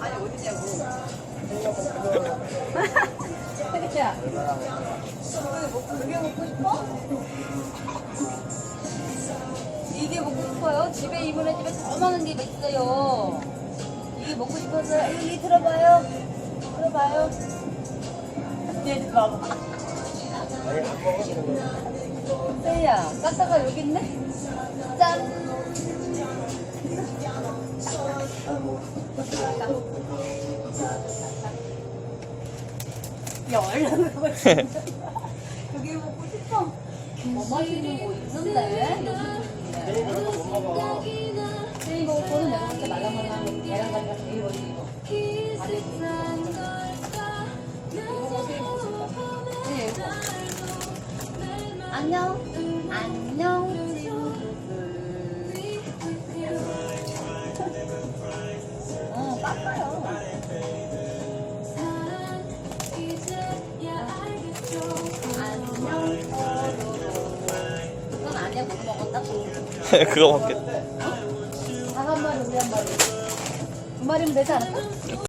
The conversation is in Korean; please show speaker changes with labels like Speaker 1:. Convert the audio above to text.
Speaker 1: 아니 야, 그게 먹고 싶어? 이게 먹고 싶어요? 집에 이모네 집에 조그마한 게 있어요. 이게 먹고 싶어서 여기 들어봐요. 들어봐요. 얘 봐봐. 세야, 까따가 여기 있네? 짠! 그게 먹고 싶어. 뭐 마시는 거 있는데? 근데 이거 저는 내가 이렇게 말랑말랑한. 안녕. 안녕. 어, 깎아요.
Speaker 2: 그거 먹겠다.
Speaker 1: 닭 한 마리, 우리 한 마리. 두 마리면 되지 않을까?